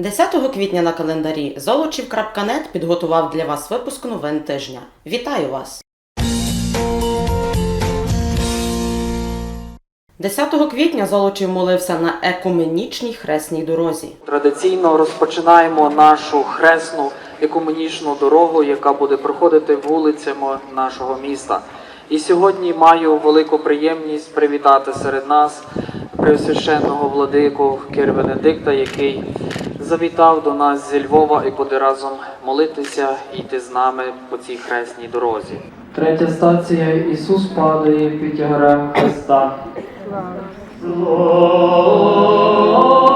10 квітня на календарі Золочів.нет підготував для вас випуск новин тижня. Вітаю вас! 10 квітня Золочів молився на екуменічній хресній дорозі. Традиційно розпочинаємо нашу хресну екуменічну дорогу, яка буде проходити вулицями нашого міста. І сьогодні маю велику приємність привітати серед нас Преосвященного владику Кир Венедикта, який завітав до нас зі Львова і буде разом молитися і йти з нами по цій хресній дорозі. Третя стація Ісус падає під тягарем Христа. Вірними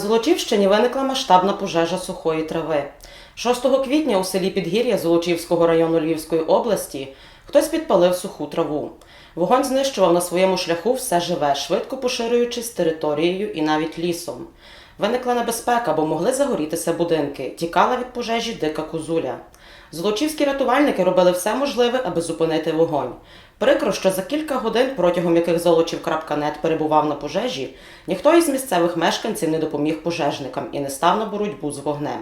Золочівщині виникла масштабна пожежа сухої трави. 6 квітня у селі Підгір'я Золочівського району Львівської області хтось підпалив суху траву. Вогонь знищував на своєму шляху все живе, швидко поширюючись територією і навіть лісом. Виникла небезпека, бо могли загорітися будинки. Тікала від пожежі дика козуля. Золочівські рятувальники робили все можливе, аби зупинити вогонь. Прикро, що за кілька годин, протягом яких Золочів.нет перебував на пожежі, ніхто із місцевих мешканців не допоміг пожежникам і не став на боротьбу з вогнем.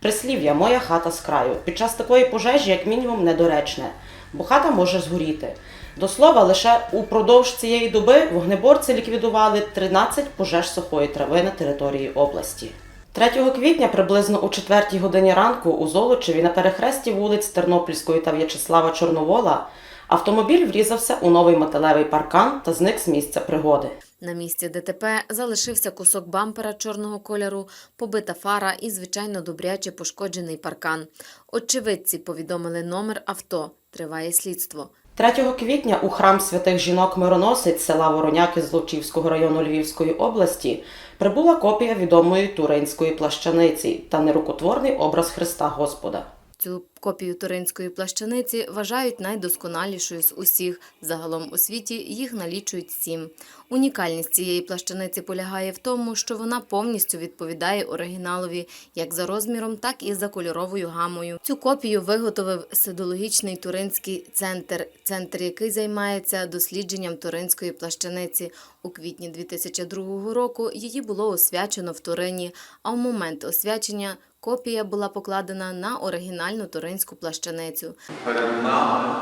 Прислів'я Моя хата з краю під час такої пожежі, як мінімум, недоречне, бо хата може згоріти. До слова, лише упродовж цієї доби вогнеборці ліквідували 13 пожеж сухої трави на території області. 3 квітня приблизно о 4 годині ранку у Золочеві на перехресті вулиць Тернопільської та В'ячеслава Чорновола автомобіль врізався у новий металевий паркан та зник з місця пригоди. На місці ДТП залишився кусок бампера чорного кольору, побита фара і, звичайно, добряче пошкоджений паркан. Очевидці повідомили номер авто. Триває слідство. 3 квітня у храм святих жінок Мироносець села Вороняки Злочівського району Львівської області прибула копія відомої туринської плащаниці та нерукотворний образ Христа Господа. Цю копію туринської плащаниці вважають найдосконалішою з усіх. Загалом у світі їх налічують сім. Унікальність цієї плащаниці полягає в тому, що вона повністю відповідає оригіналові як за розміром, так і за кольоровою гамою. Цю копію виготовив Сидологічний туринський центр, центр, який займається дослідженням туринської плащаниці. У квітні 2002 року її було освячено в Турині, а в момент освячення копія була покладена на оригінальну туринську плащаницю. перед нами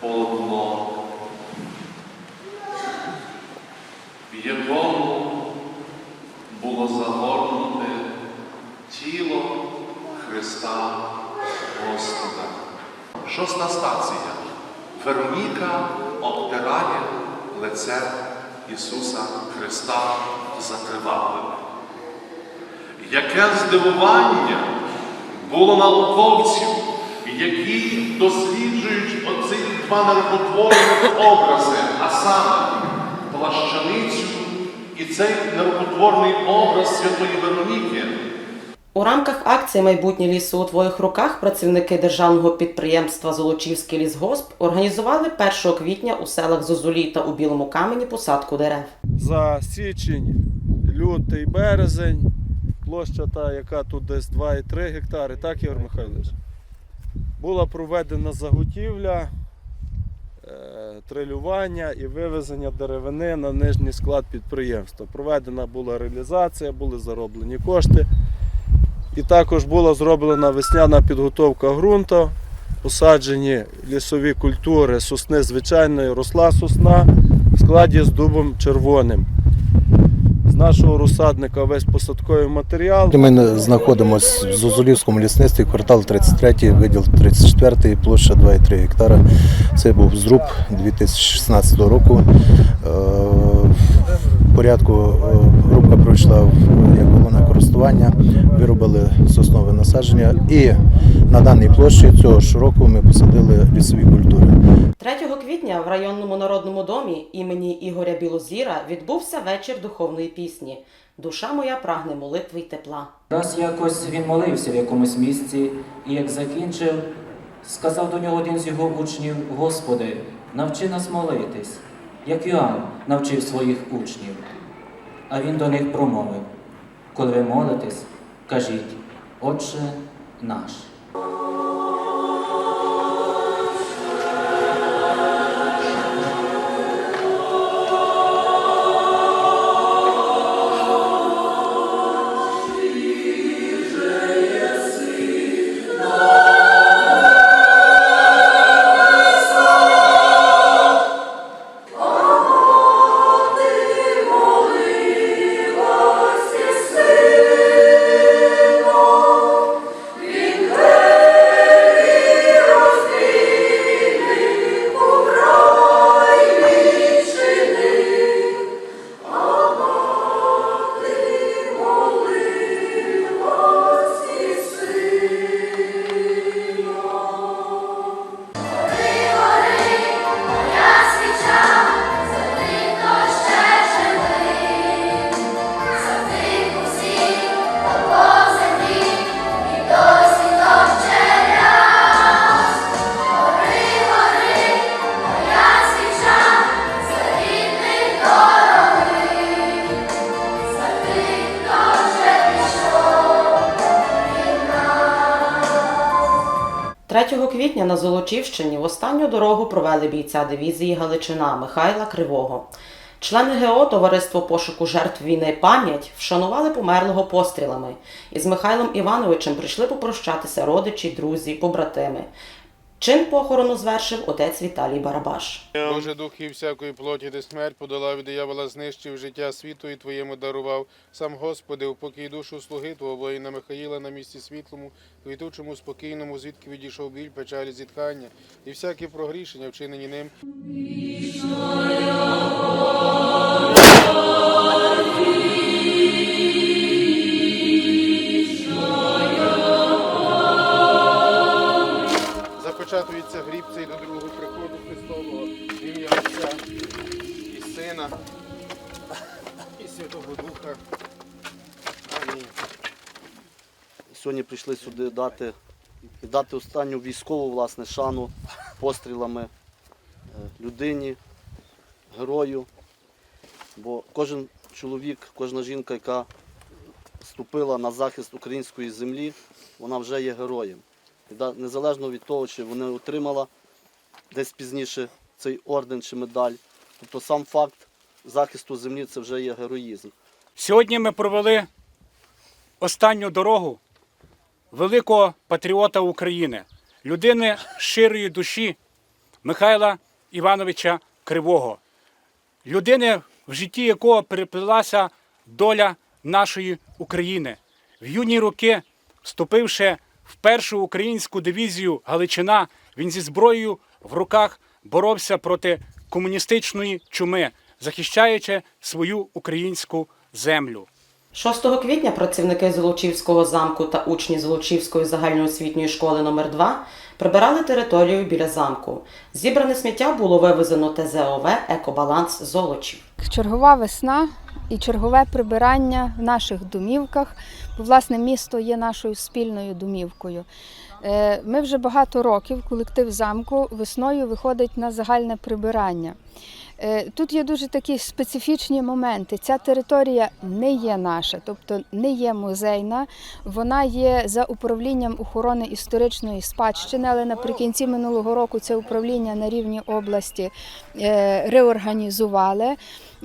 полотно, в якому було загорнуте тіло Христа Господа. Шоста стація. Вероніка обтирає лице Ісуса Христа закривавлене. Яке здивування було науковців, які досліджують оці два нерукотворних образи, а саме плащаницю і цей нерукотворний образ Святої Вероніки. У рамках акції Майбутнє лісу у твоїх руках працівники державного підприємства Золочівський лісгосп організували 1 квітня у селах Зозулі та у Білому камені посадку дерев. За січень, лютий, березень, площа та, яка тут десь 2,3 гектари, так, Ігор Михайлович? Була проведена заготівля, е, трилювання і вивезення деревини на нижній склад підприємства. Проведена була реалізація, були зароблені кошти. І також була зроблена весняна підготовка ґрунту, посаджені лісові культури сосни звичайної, росла сосна в складі з дубом червоним. Нашого розсадника весь посадковий матеріал. Ми знаходимося в Зозулівському лісництві, квартал 33, виділ 34, площа 2,3 гектара. Це був зруб 2016 року. Е, В порядку е, група пройшла як головне користування, виробили соснове насадження і на даній площі цього ж року ми посадили лісові культури. 3 квітня в районному народному домі імені Ігоря Білозіра відбувся вечір духовної пісні. Душа моя прагне молитви й тепла. Раз якось він молився в якомусь місці, і як закінчив, сказав до нього один з його учнів: Господи, навчи нас молитись, як Йоанн навчив своїх учнів. А він до них промовив: коли ви молитесь, кажіть, Отче наш. – Золочівщині в останню дорогу провели бійця дивізії Галичина Михайла Кривого. Члени ГО Товариство пошуку жертв війни пам'ять вшанували померлого пострілами. Із Михайлом Івановичем прийшли попрощатися родичі, друзі, побратими. Чин похорону звершив отець Віталій Барабаш. Боже дух і всякої плоті, де смерть подолав і диявола знищив, життя світу і Твоєму дарував. Сам Господи, упокій душу слуги Твого воїна Михаїла на місці світлому, квітучому, спокійному, звідки відійшов біль, печалі, зіткання і всякі прогрішення, вчинені ним. Започатується гріб цей до другого приходу Христового ім'я Отця і Сина і Святого Духа. Амінь. Сьогодні прийшли сюди дати, дати останню військову власне, шану пострілами е, людині, герою. Бо кожен чоловік, кожна жінка, яка вступила на захист української землі, вона вже є героєм. Незалежно від того, чи вони отримала десь пізніше цей орден чи медаль. Тобто сам факт захисту землі це вже є героїзм. Сьогодні ми провели останню дорогу великого патріота України, людини щирої душі Михайла Івановича Кривого, людини, в житті якого переплилася доля нашої України. В юні роки, вступивши в першу українську дивізію Галичина, він зі зброєю в руках боровся проти комуністичної чуми, захищаючи свою українську землю. 6 квітня працівники Золочівського замку та учні Золочівської загальноосвітньої школи номер 2 прибирали територію біля замку. Зібране сміття було вивезено ТЗОВ Екобаланс Золочів. чергова весна і чергове прибирання в наших домівках. Бо, власне, місто є нашою спільною домівкою. Е, Ми вже багато років, колектив замку, весною виходить на загальне прибирання. Е, Тут є дуже такі специфічні моменти. Ця територія не є наша, тобто не є музейна. Вона є за управлінням охорони історичної спадщини, але наприкінці минулого року це управління на рівні області е, реорганізували.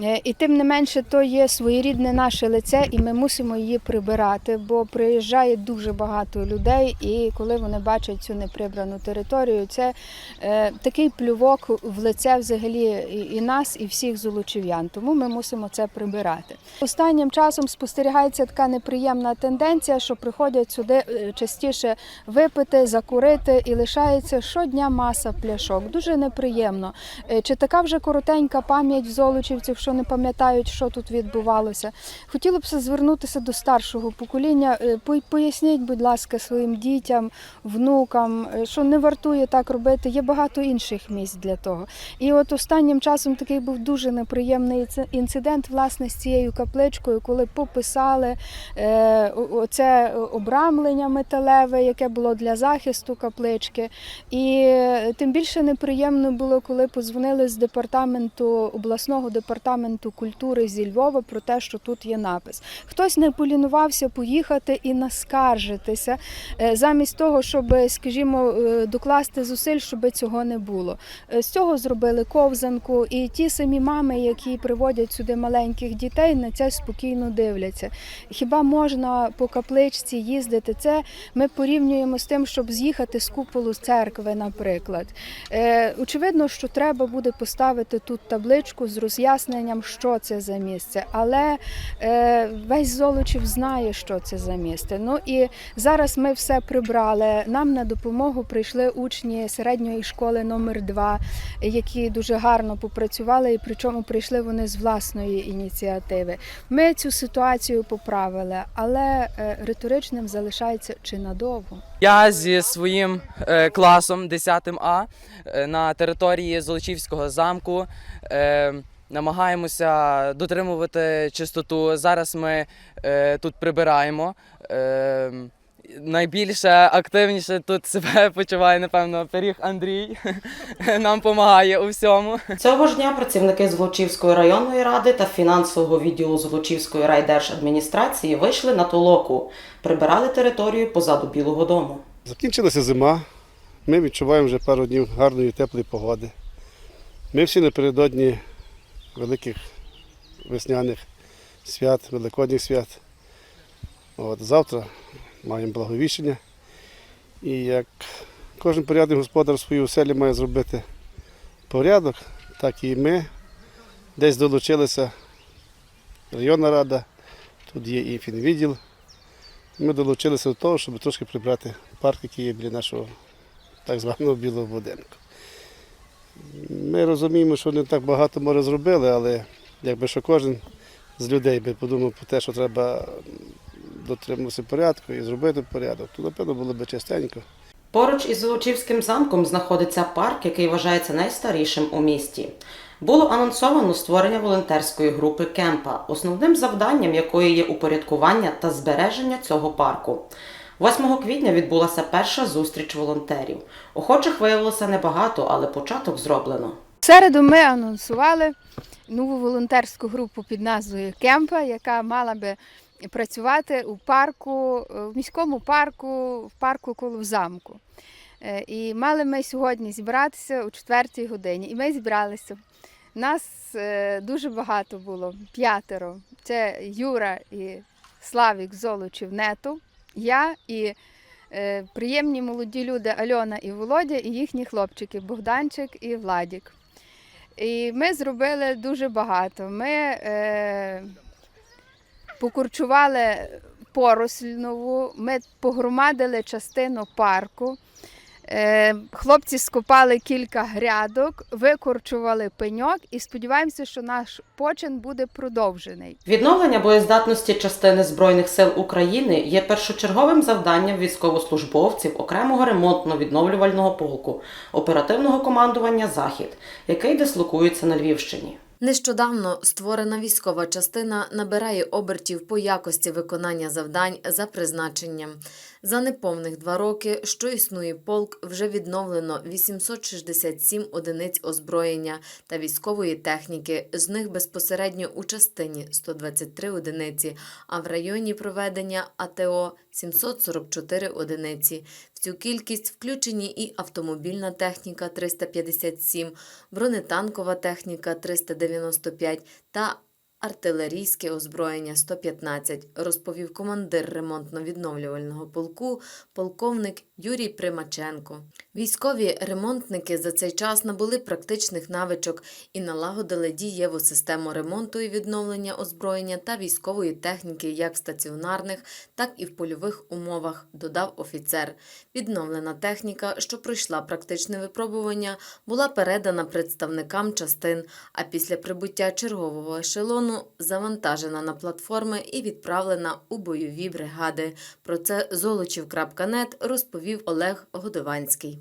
Е, І тим не менше, то є своєрідне наше лице, і ми мусимо її прибирати, бо приїжджає дуже багато людей, і коли вони бачать цю неприбрану територію, це е, такий плювок в лице взагалі і, нас, і всіх золочів'ян. Тому ми мусимо це прибирати. Останнім часом спостерігається така неприємна тенденція, що приходять сюди е, частіше випити, закурити, і лишається щодня маса пляшок. Дуже неприємно. Е, Чи така вже коротенька пам'ять в золочівців, що не пам'ятають, що тут відбувалося? Хотіла б звернутися до старшого покоління. Е, Поясніть, будь ласка, своїм дітям, внукам, е, що не вартує так робити. Є багато інших місць для того. І от останнім часом такий був дуже неприємний інцидент власне з цією капличкою, коли пописали е, оце обрамлення металеве, яке було для захисту каплички. І тим більше неприємно було, коли подзвонили з департаменту обласного департаменту культури зі Львова про те, що тут є напис. Хтось не полінувався поїхати і наскаржитися, е, замість того, щоб, скажімо, е, докласти зусиль, щоб цього не було. Е, З цього зробили ковзанку, і ті самі мами, які приводять сюди маленьких дітей, на це спокійно дивляться. Хіба можна по капличці їздити? Це ми порівнюємо з тим, щоб з'їхати з куполу церкви, наприклад. Е, очевидно, що треба буде поставити тут табличку з роз'ясненням, що це за місце. Але е, весь Золочів знає, що це за місце. Ну і зараз ми все прибрали. Нам на допомогу прийшли учні середньої школи номер 2 які дуже гарно попрацювали, і причому прийшли вони з власної ініціативи. Ми цю ситуацію поправили, але е, риторичним залишається чи надовго. Я зі своїм е, класом 10 А е, на території Золочівського замку намагаємося дотримувати чистоту. Зараз ми е, тут прибираємо. Е, найбільше активніше тут себе почуває, напевно, пиріг Андрій. Нам допомагає у всьому. Цього ж дня працівники Злочівської районної ради та фінансового відділу Злочівської райдержадміністрації вийшли на толоку, прибирали територію позаду Білого Дому. Закінчилася зима. Ми відчуваємо вже пару днів гарної теплої погоди. Ми всі напередодні великих весняних свят, великодніх свят. От, завтра маємо благовіщення. І як кожен порядний господар в своїй оселі має зробити порядок, так і ми десь долучилися. Районна рада, тут є і фінвідділ. Ми долучилися до того, щоб трошки прибрати парк, який є біля нашого так званого білого будинку. Ми розуміємо, що не так багато може зробили, але якби що кожен з людей би подумав про те, що треба дотримуватися порядку і зробити порядок, то напевно було б частенько. Поруч із Золочівським замком знаходиться парк, який вважається найстарішим у місті. Було анонсовано створення волонтерської групи Кемпа, основним завданням якої є упорядкування та збереження цього парку. 8 квітня відбулася перша зустріч волонтерів. Охочих виявилося небагато, але початок зроблено. В середу ми анонсували нову волонтерську групу під назвою Кемпа, яка мала би працювати у парку, е, в міському парку, в парку коло замку. Е, І мали ми сьогодні зібратися о 4 годині. І ми зібралися. Нас е, дуже багато було, п'ятеро. Це Юра і Славік Золочів Нету, я і е, приємні молоді люди Альона і Володя, і їхні хлопчики Богданчик і Владік. І ми зробили дуже багато. Ми е, покурчували поросль нову, ми погромадили частину парку. Е, Хлопці скопали кілька грядок, викорчували пеньок і сподіваємося, що наш почин буде продовжений. Відновлення боєздатності частини Збройних сил України є першочерговим завданням військовослужбовців окремого ремонтно-відновлювального полку оперативного командування Захід, який дислокується на Львівщині. Нещодавно створена військова частина набирає обертів по якості виконання завдань за призначенням. За неповних два роки, що існує полк, вже відновлено 867 одиниць озброєння та військової техніки, з них безпосередньо у частині 123 одиниці, а в районі проведення АТО 744 одиниці. В цю кількість включені і автомобільна техніка 357, бронетанкова техніка 395 та артилерійське озброєння 115, розповів командир ремонтно-відновлювального полку, полковник Юрій Примаченко. Військові ремонтники за цей час набули практичних навичок і налагодили дієву систему ремонту і відновлення озброєння та військової техніки як в стаціонарних, так і в польових умовах, додав офіцер. Відновлена техніка, що пройшла практичне випробування, була передана представникам частин, а після прибуття чергового ешелону завантажена на платформи і відправлена у бойові бригади. Про це золочів.нет розповів Олег Годованський.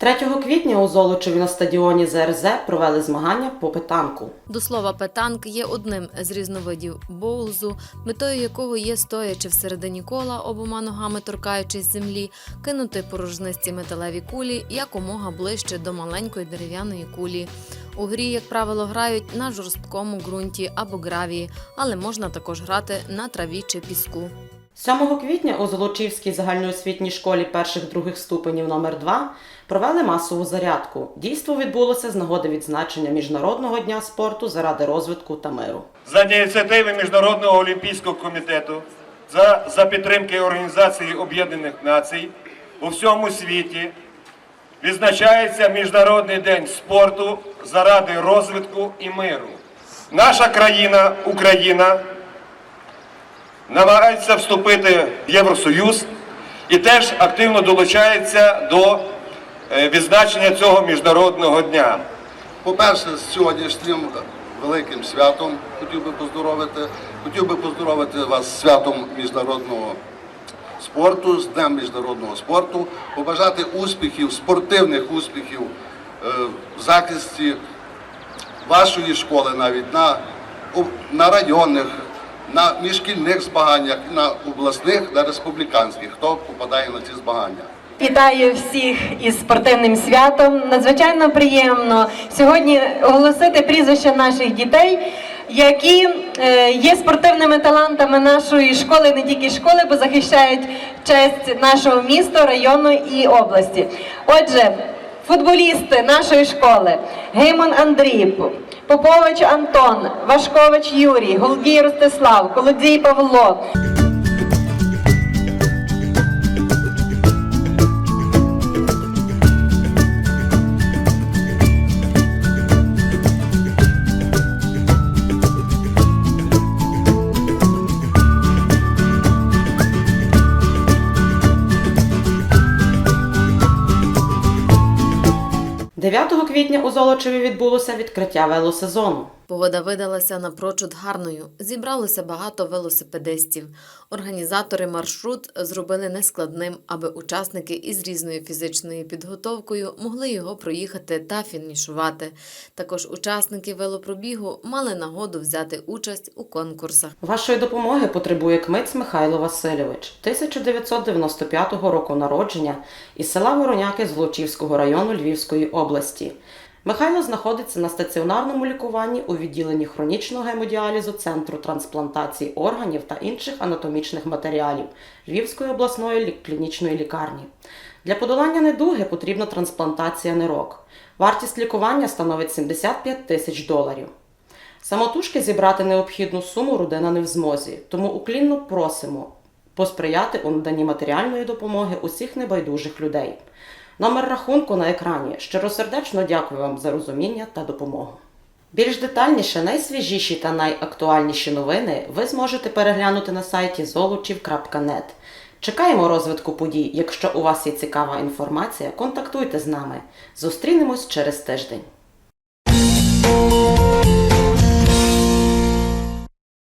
3 квітня у Золочеві на стадіоні ЗРЗ провели змагання по питанку. До слова, петанк є одним з різновидів боулзу, метою якого є стоячи всередині кола, обома ногами торкаючись землі, кинути порожнисті металеві кулі якомога ближче до маленької дерев'яної кулі. У грі, як правило, грають на жорсткому ґрунті або гравії, але можна також грати на траві чи піску. 7 квітня у Золочівській загальноосвітній школі перших-других ступенів номер 2 провели масову зарядку. Дійство відбулося з нагоди відзначення Міжнародного дня спорту заради розвитку та миру. за ініціативи Міжнародного олімпійського комітету, за, за підтримки Організації Об'єднаних Націй у всьому світі відзначається Міжнародний день спорту заради розвитку і миру. Наша країна, Україна, намагається вступити в Євросоюз і теж активно долучається до е, відзначення цього міжнародного дня. По-перше, з сьогоднішнім великим святом хотів би поздоровити. Хотів би поздоровити вас з святом міжнародного спорту, з Днем міжнародного спорту, побажати успіхів, спортивних успіхів е, в захисті вашої школи навіть на, на районних, на міжшкільних змаганнях, на обласних, на республіканських, хто попадає на ці змагання. Вітаю всіх із спортивним святом. Надзвичайно приємно сьогодні оголосити прізвища наших дітей, які е, є спортивними талантами нашої школи, не тільки школи, бо захищають честь нашого міста, району і області. Отже, футболісти нашої школи: Геймон Андрій, Попович Антон, Вашкович Юрій, Голдій Ростислав, Колодій Павло. – 9 квітня у Золочеві відбулося відкриття велосезону. Погода видалася напрочуд гарною. Зібралося багато велосипедистів. Організатори маршрут зробили нескладним, аби учасники із різною фізичною підготовкою могли його проїхати та фінішувати. Також учасники велопробігу мали нагоду взяти участь у конкурсах. Вашої допомоги потребує кмиць Михайло Васильович, 1995 року народження із села Вороняки Золочівського району Львівської області. Михайло знаходиться на стаціонарному лікуванні у відділенні хронічного гемодіалізу Центру трансплантації органів та інших анатомічних матеріалів Львівської обласної клінічної лікарні. Для подолання недуги потрібна трансплантація нирок. Вартість лікування становить 75 тисяч доларів. Самотужки зібрати необхідну суму родина не в змозі, тому уклінно просимо посприяти у наданні матеріальної допомоги усіх небайдужих людей. Номер рахунку на екрані. Щиросердечно дякую вам за розуміння та допомогу. Більш детальніше, найсвіжіші та найактуальніші новини ви зможете переглянути на сайті zoluchiv.net. Чекаємо розвитку подій. Якщо у вас є цікава інформація, контактуйте з нами. Зустрінемось через тиждень.